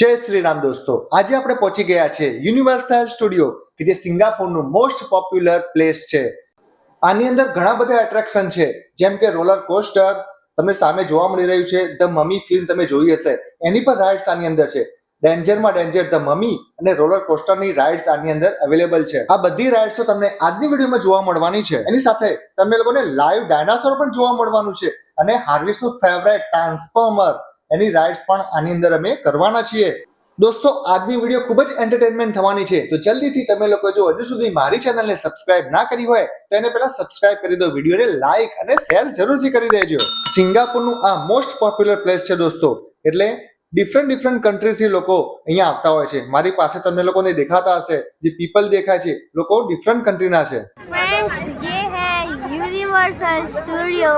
જય શ્રી રામ દોસ્તો. આજે આપણે પહોંચી ગયા છે યુનિવર્સલ સ્ટુડિયો કે જે સિંગાપોરનું મોસ્ટ પોપ્યુલર પ્લેસ છે. આની અંદર ઘણા બધા એટ્રેક્શન છે. જેમ કે રોલર કોસ્ટર તમને સામે જોવા મળી રહ્યું છે ધ મમી ફિલ્મ તમે જોઈ હશે. એની પણ રાઇડ્સ આની અંદર છે. ડેન્જરમાં ડેન્જર ધ મમી અને રોલર કોસ્ટરની રાઇડ્સ આની અંદર અવેલેબલ છે. આ બધી રાઇડ્સો તમને આજની વિડીયોમાં જોવા મળવાની છે. એની સાથે તમને લોકોને લાઈવ ડાયનાસોર પણ જોવા મળવાનું છે. અને હાર્વિસનું ફેવરેટ ટ્રાન્સફોર્મર એની રાઇડ્સ પણ આની અંદર અમે કરવાના છીએ દોસ્તો આજની વિડીયો ખૂબ જ એન્ટરટેનમેન્ટ થવાની છે તો જલ્દીથી તમે લોકો જો હજુ સુધી મારી ચેનલને સબસ્ક્રાઇબ ના કરી હોય તો એને પહેલા સબસ્ક્રાઇબ કરી દો વિડીયોને લાઈક અને શેર જરૂરથી કરી દેજો સિંગાપુરનું આ મોસ્ટ પોપ્યુલર પ્લેસ છે દોસ્તો એટલે ડિફરન્ટ ડિફરન્ટ કન્ટ્રીથી લોકો અહીંયા આવતા હોય છે મારી પાસે તમને લોકોને દેખાતા હશે જે પીપલ દેખાય છે લોકો ડિફરન્ટ કન્ટ્રીના છે फ्रेंड्स ये है यूनिवर्सल स्टूडियो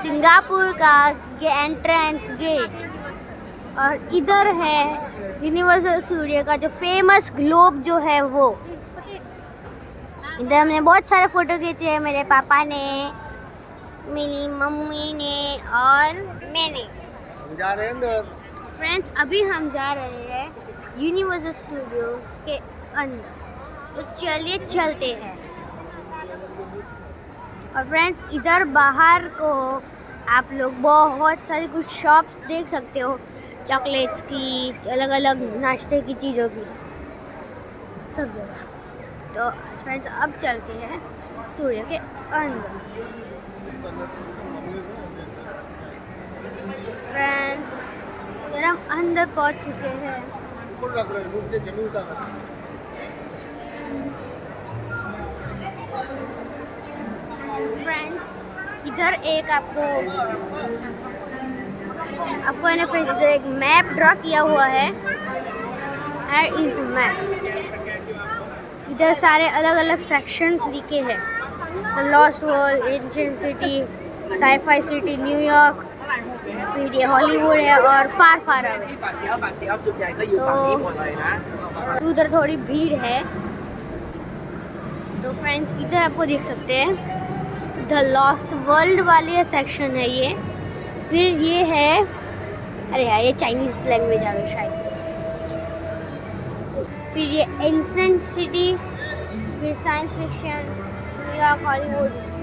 सिंगापुर का के एंट्रेंस गेट और इधर है यूनिवर्सल स्टूडियो का जो फ़ेमस ग्लोब जो है वो। इधर हमने बहुत सारे फ़ोटो खींचे हैं मेरे पापा ने मेरी मम्मी ने और मैंने। जा रहे हैं फ्रेंड्स अभी हम जा रहे हैं यूनिवर्सल स्टूडियो के अंदर। तो चलिए चलते हैं। और फ्रेंड्स इधर बाहर को आप लोग बहुत सारी कुछ शॉप्स देख सकते हो। चॉकलेट्स की अलग अलग नाश्ते की चीज़ों की। सब जगह। तो फ्रेंड्स अब चलते हैं स्टूडियो के अंदर। फ्रेंड्स इधर हम अंदर पहुँच चुके हैं। फ्रेंड्स इधर एक आपको आपको मैंने ना फ्रेंड्स जो एक मैप ड्रॉ किया हुआ है। एंड इज़ मैप इधर सारे अलग अलग सेक्शंस लिखे हैं lost world ancient city sci-fi city New York फिर ये हॉलीवुड है और फार फार तो, तो उधर थोड़ी भीड़ है। तो फ्रेंड्स इधर आपको देख सकते हैं। द लॉस्ट वर्ल्ड वाले सेक्शन है ये। फिर ये है अरे यार ये चाइनीज लैंग्वेज आ गई शायद से फिर ये एंसेंट सिटी फिर science fiction New York Hollywood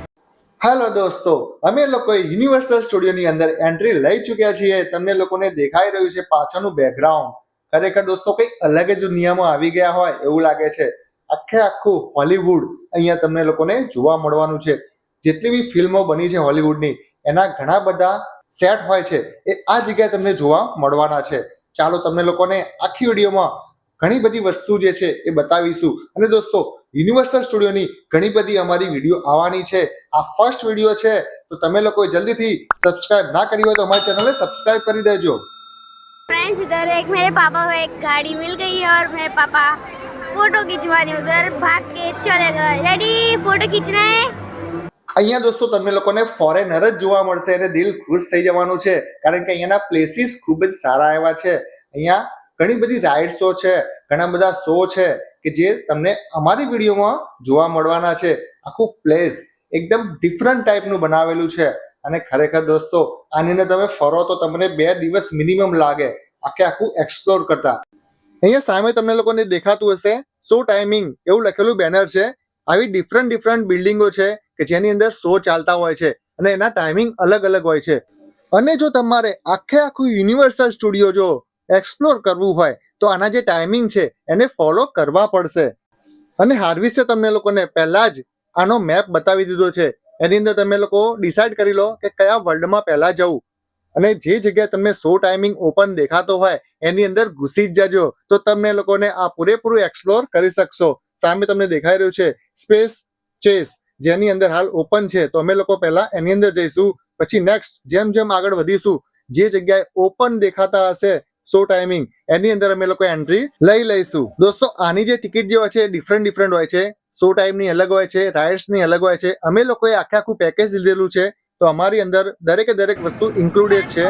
hello દોસ્તો અમે લોકો યુનિવર્સલ સ્ટુડિયોની અંદર એન્ટ્રી લઈ ચૂક્યા છીએ તમને લોકોને દેખાઈ રહ્યું છે પાછળનું બેકગ્રાઉન્ડ ખરેખર દોસ્તો કંઈક અલગ જ દુનિયામાં આવી ગયા હોય એવું લાગે છે આખે આખું હોલીવુડ અહીંયા તમને લોકોને જોવા મળવાનું છે જેટલી બી ફિલ્મો બની છે હોલીવુડની એના ઘણા બધા સેટ હોય છે એ આ જગ્યાએ તમને જોવા મળવાના છે ચાલો તમને લોકોને આખી વિડીયોમાં ઘણી બધી વસ્તુ જે છે એ બતાવીશું અને દોસ્તો યુનિવર્સલ સ્ટુડિયોની ઘણી બધી અમારી વિડીયો આવવાની છે આ ફર્સ્ટ વિડીયો છે તો તમે લોકો જલ્દીથી સબસ્ક્રાઇબ ના કરી હોય તો અમારી ચેનલને સબસ્ક્રાઇબ કરી દેજો फ्रेंड्स इधर एक मेरे पापा को एक गाड़ी मिल गई है और मेरे पापा फोटो खिंचवाने उधर भाग के चले गए डैडी फोटो खींचना है અહીંયા દોસ્તો તમને લોકોને ફોરેનર જ જોવા મળશે અને દિલ ખુશ થઈ જવાનું છે. કારણ કે અહીંયાના પ્લેસીસ ખૂબ જ સારા એવા છે. અહીંયા ઘણી બધી રાઇડ્સો છે, ઘણા બધા શો છે કે જે તમને અમારી વિડીયોમાં જોવા મળવાના છે. આખું પ્લેસ એકદમ ડિફરન્ટ ટાઈપનું બનાવેલું છે. અને ખરેખર દોસ્તો આની અંદર તમે ફરો તો તમને બે દિવસ મિનિમમ લાગે આખે આખું એક્સપ્લોર કરતા. અહીંયા સામે તમને લોકોને દેખાતું હશે. શો ટાઈમિંગ એવું લખેલું બેનર છે. આવી ડિફરન્ટ ડિફરન્ટ બિલ્ડિંગો છે. કે જેની અંદર શો ચાલતા હોય છે અને એના ટાઈમિંગ અલગ અલગ હોય છે. અને જો તમારે આખે આખું યુનિવર્સલ સ્ટુડિયો જો એક્સપ્લોર કરવું હોય, તો આના જે ટાઈમિંગ છે, એને ફોલો કરવા પડશે. અને હાર્વિસે તમને લોકોને પહેલા જ આનો મેપ બતાવી દીધો છે. એની અંદર તમે લોકો ડિસાઈડ કરી લો કે કયા વર્લ્ડમાં પહેલા જવું. અને જે જગ્યાએ તમને શો ટાઈમિંગ ઓપન દેખાતો હોય, એની અંદર ઘૂસી જ જજો, તો તમને લોકોને આ પૂરેપૂરું એક્સપ્લોર કરી શકશો. સામે તમને દેખાઈ રહ્યું છે. સ્પેસ ચેસ જેની અંદર હાલ ઓપન છે, તો અમે લોકો પહેલા એની અંદર જઈશું. પછી નેક્સ્ટ જેમ જેમ આગળ વધીશું, જે જગ્યાએ ઓપન દેખાતા હશે શો ટાઈમિંગ એની અંદર અમે લોકો એન્ટ્રી લઈ લઈશું. દોસ્તો, આની જે ટિકિટ જે હોય છે ડિફરન્ટ ડિફરન્ટ હોય છે. શો ટાઈમની અલગ હોય છે રાઇડ્સની અલગ હોય છે. અમે લોકોએ આખે આખું પેકેજ લીધેલું છે. તો અમારી અંદર દરેકે દરેક વસ્તુ ઇન્ક્લુડેડ છે.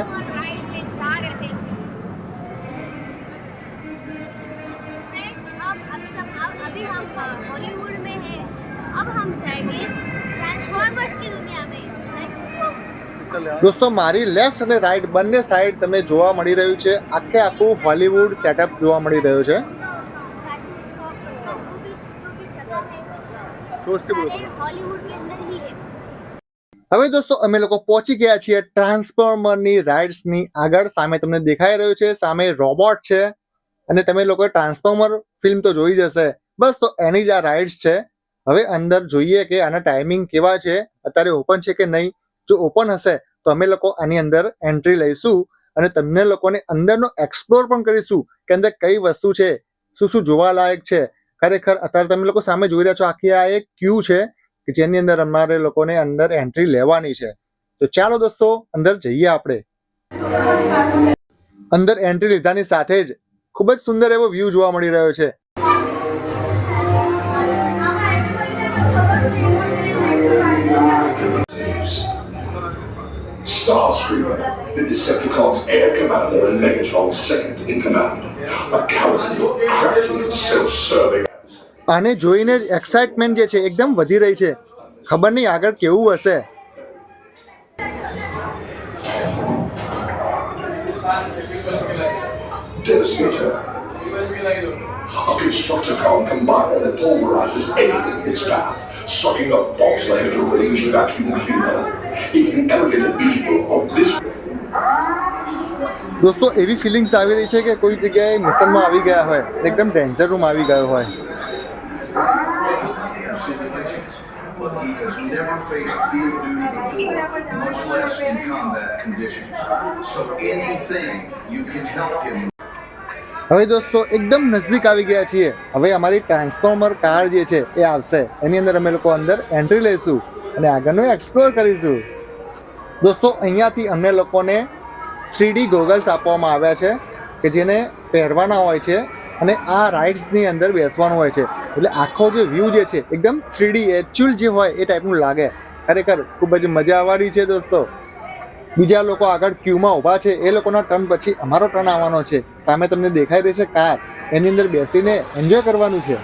દોસ્તો મારી લેફ્ટ અને રાઈટ બંને સાઈડ તમે જોવા મળી રહ્યું છે. આખે આખું હોલિવૂડ સેટઅપ જોવા મળી રહ્યું છે. હવે દોસ્તો અમે લોકો પહોંચી ગયા છીએ ટ્રાન્સફોર્મરની રાઇડ્સની આગળ. સામે તમને દેખાઈ રહ્યું છે. સામે રોબોટ છે. અને તમે લોકો ટ્રાન્સફોર્મર ફિલ્મ તો જોઈ જશે બસ તો એની જ આ રાઇડ્સ છે. હવે અંદર જોઈએ કે આના ટાઈમિંગ કેવા છે. અત્યારે ઓપન છે કે નહીં? જો ઓપન હશે તો અમે લોકો આની અંદર એન્ટ્રી લઈશું અને તમને લોકોને અંદરનો એક્સપ્લોર પણ કરીશું કે અંદર કઈ વસ્તુ છે, શું શું જોવાલાયક છે. ખરેખર અત્યારે તમે લોકો સામે જોઈ રહ્યા છો, આખી આ એક ક્યુ છે કે જેની અંદર અમારે લોકોને અંદર એન્ટ્રી લેવાની છે. તો ચાલો દોસ્તો, અંદર જઈએ આપણે. અંદર એન્ટ્રી લીધાની સાથે જ ખૂબ જ સુંદર એવો વ્યૂ જોવા મળી રહ્યો છે. Starscreamer, the Decepticons' air commander and Megatron's second in command. A cowardly, crafty, and self-serving આને જોઈને જ એક્સાઇટમેન્ટ જે છે એકદમ વધી રહી છે ખબર નહીં આગળ કેવું હશે Devastator. A Constructicon combiner that pulverizes anything in its path, sucking up bombs like a deranged vacuum cleaner. દોસ્તો, એવી ફિલિંગ્સ આવી રહી છે કે કોઈ જગ્યાએ મિશનમાં આવી ગયા હોય એકદમ ડેન્જર રૂમ આવી ગયો હોય. હવે દોસ્તો, એકદમ નજીક આવી ગયા છીએ. હવે અમારી ટ્રાન્સફોર્મર કાર જે છે એ આવશે. એની અંદર અમે લોકો અંદર એન્ટ્રી લઈશું અને આગળનું એક્સપ્લોર કરીશું. દોસ્તો, અહીંયાથી અમને લોકોને થ્રીડી ગોગલ્સ આપવામાં આવ્યા છે, કે જેને પહેરવાના હોય છે અને આ રાઇડ્સની અંદર બેસવાનું હોય છે. એટલે આખો જે વ્યૂ જે છે, એકદમ થ્રીડી એકચ્યુઅલ જે હોય એ ટાઈપનું લાગે. ખરેખર ખૂબ જ મજા આવવાની છે દોસ્તો. બીજા લોકો આગળ ક્યુમાં ઊભા છે, એ લોકોના ટર્ન પછી અમારો ટર્ન આવવાનો છે. સામે તમને દેખાઈ રહી છે કાર એની અંદર બેસીને એન્જોય કરવાનું છે.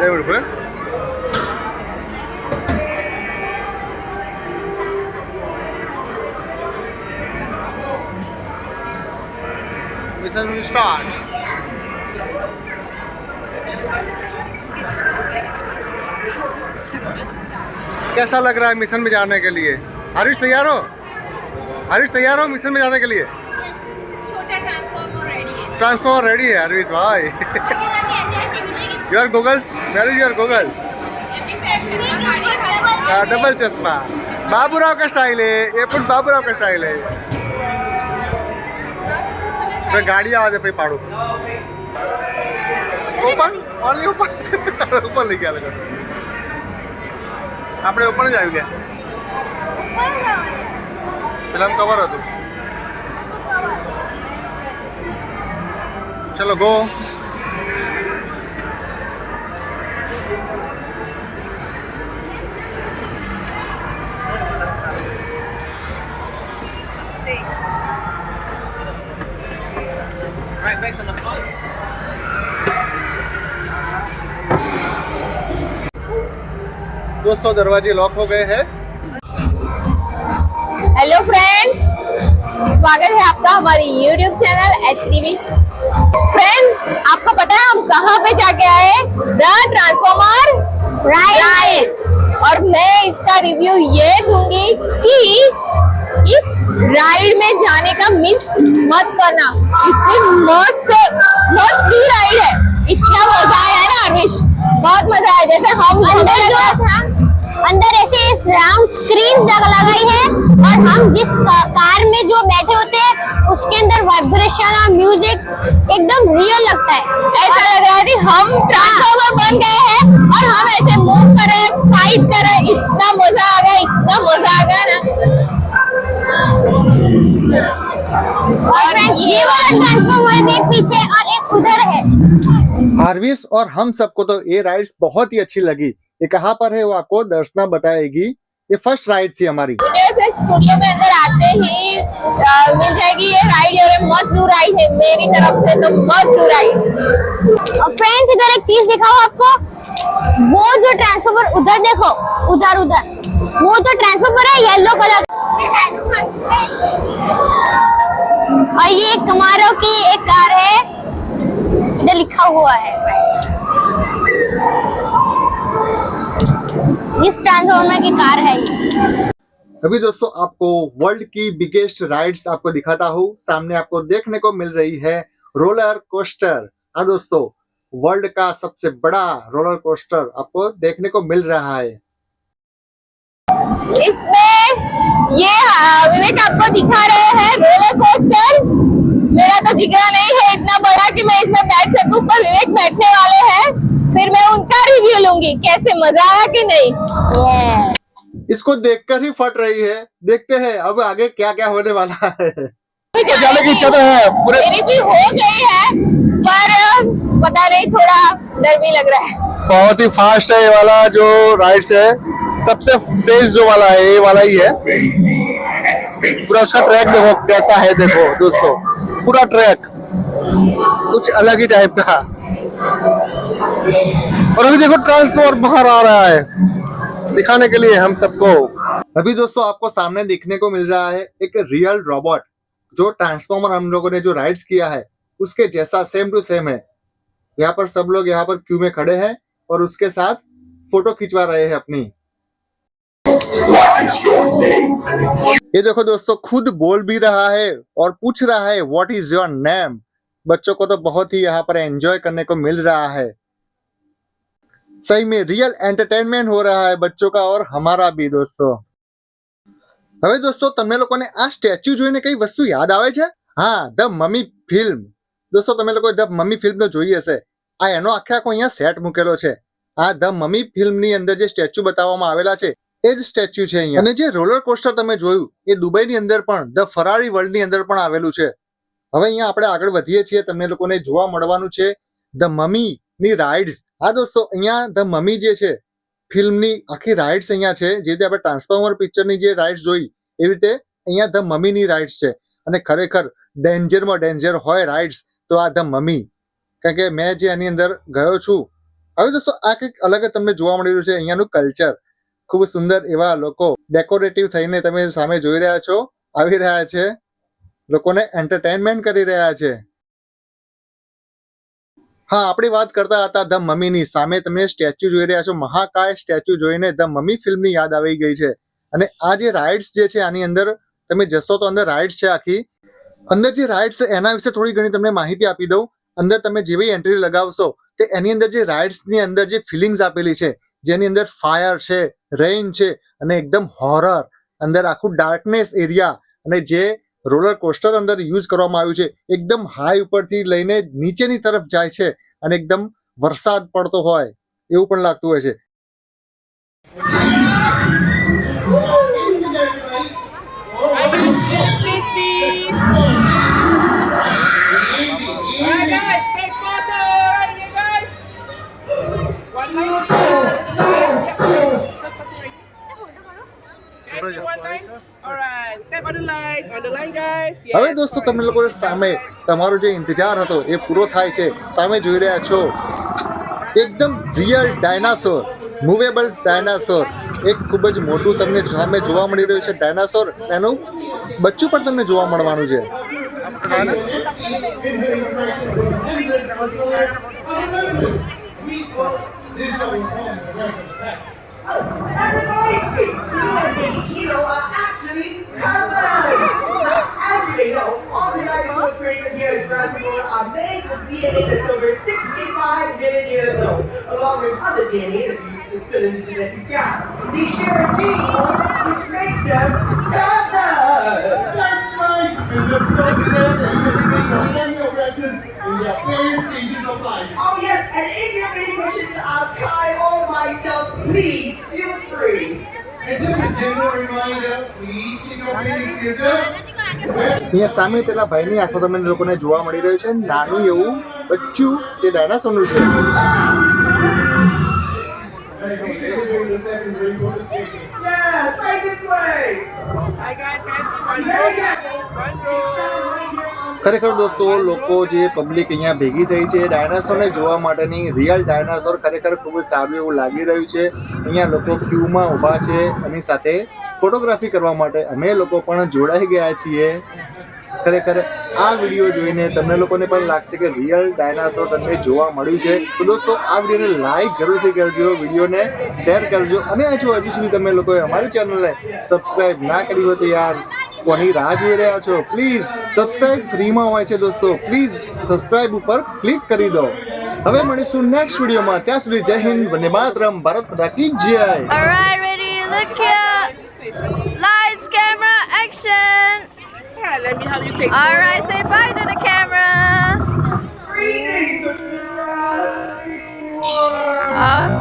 배울고요. कैसा लग रहा है मिशन में जाने के लिए? हरीश तैयार हो? हरीश तैयार हो मिशन में जाने के लिए? ट्रांसफॉर्मर रेडी है। हरीश भाई। ऐसे मिलेगी your goggles where is your goggles double चश्मा बाबूराव का स्टाइल है ये पण बाबूराव का स्टाइल है તો ગાડી આવે છે પછી પાડું ઓપન ઓનલી ઓપન ઉપર લઈ ગયા લોકો આપણે ઉપર જ આવી ગયા પેલા કવર હતું ચલો go Right, based on the phone. दोस्तों दरवाजे लॉक हो गए हैं। हेलो फ्रेंड्स स्वागत है आपका हमारे यूट्यूब चैनल एच फ्रेंड्स आपको पता है हम कहाँ पे जाके आए द ट्रांसफॉर्मर रिव्यू ये दूँगी कि इस राइड में जाने का मिस मत करना। इतनी मस्त मस्त ही राइड है। इतना मज़ा आया ना अनिश बहुत मज़ा आया। जैसे हम अंदर जो अंदर ऐसे राउंड स्क्रीन लगाई है और हम जिस कार में जो बैठे होते हैं उसके अंदर वाइब्रेशन और म्यूज़िक एकदम रियल लगता है। ऐसा लग रहा है कि हम ट्रांसफॉर्मर बन गए हैं और हम ऐसे मूव कर रहे हैं फाइट कर रहे हैं। हार्विस और हम सबको तो ये राइड्स बहुत ही अच्छी लगी। ये कहाँ पर है वो आपको दर्शना बताएगी। ये फ़र्स्ट राइड थी हमारी। स्टूडियो में आते ही मिल जाएगी ये राइड और मस्त राइड है मेरी तरफ़ से तो मस्त राइड और फ्रेंड्स, इधर एक चीज़ दिखाओ आपको। वो जो ट्रांसफॉर्मर उधर देखो, उधर उधर। वो जो ट्रांसफॉर्मर है येलो कलर और ये कमारो की एक कार है। इधर लिखा हुआ है। इस ट्रांसफॉर्मर की कार है ये। अभी दोस्तों आपको वर्ल्ड की बिगेस्ट राइड्स आपको दिखाता हूँ। सामने आपको देखने को मिल रही है रोलर कोस्टर हाँ दोस्तों वर्ल्ड का सबसे बड़ा रोलर कोस्टर आपको देखने को मिल रहा है। इसमें ये विवेक आपको दिखा रहे हैं रोलर कोस्टर मेरा तो जिगरा नहीं है इतना बड़ा कि मैं इसमें बैठ सकूँ पर विवेक बैठने वाले हैं। फिर मैं उनका रिव्यू लूँगी कैसे मज़ा आया कि नहीं। इसको देखकर ही फट रही है। देखते हैं अब आगे क्या क्या होने वाला है। जाने की इच्छा तो है पूरे मेरी भी हो गई है पर पता नहीं थोड़ा डर भी लग रहा है। बहुत ही फास्ट है ये वाला जो राइड्स है। सबसे तेज जो वाला है, ये वाला ही है। पूरा उसका ट्रैक देखो, कैसा है देखो दोस्तों। पूरा ट्रैक कुछ अलग ही टाइप का। और अभी देखो ट्रांसफॉर्मर बाहर आ रहा है। दिखाने के लिए हम सबको। अभी दोस्तों आपको सामने देखने को मिल रहा है एक रियल रोबोट जो ट्रांसफॉर्मर हम लोगों ने जो राइड्स किया है, उसके जैसा सेम टू सेम है। यहाँ पर सब लोग यहाँ पर क्यू में खड़े हैं और उसके साथ फ़ोटो खिंचवा रहे हैं अपनी। ये देखो दोस्तों खुद बोल भी रहा है और पूछ रहा है व्हाट इज योर नेम बच्चों को तो बहुत ही यहाँ पर एंजॉय करने को मिल रहा है सही में रियल एंटरटेनमेंट हो रहा है बच्चों का और हमारा भी दोस्तों હવે દોસ્તો તમને લોકોને આ સ્ટેચ્યુ જોઈને કઈ વસ્તુ યાદ આવે છે હા ધ મમી ફિલ્મ દોસ્તો તમે લોકો ધ મમી ફિલ્મ તો જોઈ હશે આ એનો આખે આખો અહીંયા સેટ મૂકેલો છે આ ધ મમી ફિલ્મની અંદર જે સ્ટેચ્યુ બતાવવામાં આવેલા છે એ જ સ્ટેચ્યુ છે અહીંયા. અને જે રોલર કોસ્ટર તમે જોયું, એ દુબઈની અંદર પણ, ધ ફરારી વર્લ્ડની અંદર પણ આવેલું છે. હવે અહીંયા આપણે આગળ વધીએ છીએ, તમને લોકોને જોવા મળવાનું છે, ધ મમી ની રાઇડ્સ. હા દોસ્તો, અહીંયા ધ મમી જે છે, ફિલ્મની આખી રાઇડ્સ અહીંયા છે, જે રીતે આપણે ટ્રાન્સફોર્મર પિક્ચરની જે રાઇડ્સ જોઈ, એવી રીતે અહીંયા ધ મમીની રાઇડ્સ છે. અને ખરેખર ડેન્જરમાં ડેન્જર હોય રાઇડ્સ, તો આ ધ મમી કારણ કે મેં જે આની અંદર ગયો છું. હવે દોસ્તો, આ કંઈક અલગ તમને જોવા મળી રહ્યું છે અહીંયાનું કલ્ચર. ખૂબ સુંદર એવા લોકો ડેકોરેટિવ થઈને તમે સામે જોઈ રહ્યા છો, આવી રહ્યા છે, લોકોને એન્ટરટેનમેન્ટ કરી રહ્યા છે. હા, આપણે વાત કરતા હતા ધ મમ્મીની, સામે તમે સ્ટેચ્યુ જોઈ રહ્યા છો, મહાકાય સ્ટેચ્યુ જોઈને ધ મમ્મી ફિલ્મની યાદ આવી ગઈ છે. અને આ જે રાઇડ્સ જે છે, આની અંદર તમે જશો તો અંદર રાઇડ્સ છે આખી. અંદર જે રાઇડ્સ એના વિશે થોડી ઘણી તમને માહિતી આપી દઉં. અંદર તમે જેવી એન્ટ્રી લગાવશો, તે એની અંદર જે રાઇડ્સની અંદર જે ફિલિંગ્સ આપેલી છે જેની અંદર ફાયર છે રેઇન છે અને એકદમ હોરર અંદર આખું ડાર્કનેસ એરિયા અને જે રોલર કોસ્ટર અંદર યુઝ કરવામાં આવ્યું છે, એકદમ હાઈ ઉપરથી લઈને નીચેની તરફ જાય છે અને એકદમ વરસાદ પડતો હોય એવું પણ લાગતું હોય છે. હવે દોસ્તો તમે લોકો સામે તમારો જે ઇંતજાર હતો એ પૂરો થાય છે. સામે જોઈ રહ્યા છો એકદમ રિયલ ડાયનાસોર મૂવેબલ ડાયનાસોર એક ખૂબ જ મોટું તમને સામે જોવા મળી રહ્યું છે ડાયનાસોર એનું બચ્ચું પણ તમને જોવા મળવાનું છે. Kilo અહીંયા સામે પેલા ભાઈની આંખો તમને લોકોને જોવા મળી રહ્યું છે નાનું એવું બચ્ચું જે ડાયનાસોરનું છે Yes, right this way. I one Yeah, row? yeah. One ખરેખર દોસ્તો, લોકો જે પબ્લિક અહીંયા ભેગી થઈ છે ડાયનાસોરને જોવા માટેની રિયલ ડાયનાસોર ખરેખર ખૂબ જ સારું એવું લાગી રહ્યું છે. અહીંયા લોકો ક્યુમાં ઊભા છે એની સાથે ફોટોગ્રાફી કરવા માટે. અમે લોકો પણ જોડાઈ ગયા છીએ. ખરેખર આ વીડિયો જોઈને તમને લોકોને પણ લાગશે કે રિયલ ડાયનાસોર તમને જોવા મળ્યું છે. તો દોસ્તો, આ વિડીયોને લાઈક જરૂરથી કરજો વિડીયોને શેર કરજો. અને જો હજુ સુધી તમે લોકોએ અમારી ચેનલને સબસ્ક્રાઈબ ના કરી હોય તો યાર કોની રાહ જોઈ રહ્યા છો પ્લીઝ સબસ્ક્રાઇબ ફ્રીમાં હોય છે દોસ્તો પ્લીઝ સબસ્ક્રાઇબ ઉપર ક્લિક કરી દો હવે મળીશું નેક્સ્ટ વિડીયોમાં ત્યાં સુધી જય હિન્દ વંદે માતરમ ભારત કી જય Alright, ready, look here. Lights, camera, action. Yeah, let me help you take Alright, say bye to the camera. Greetings. Uh,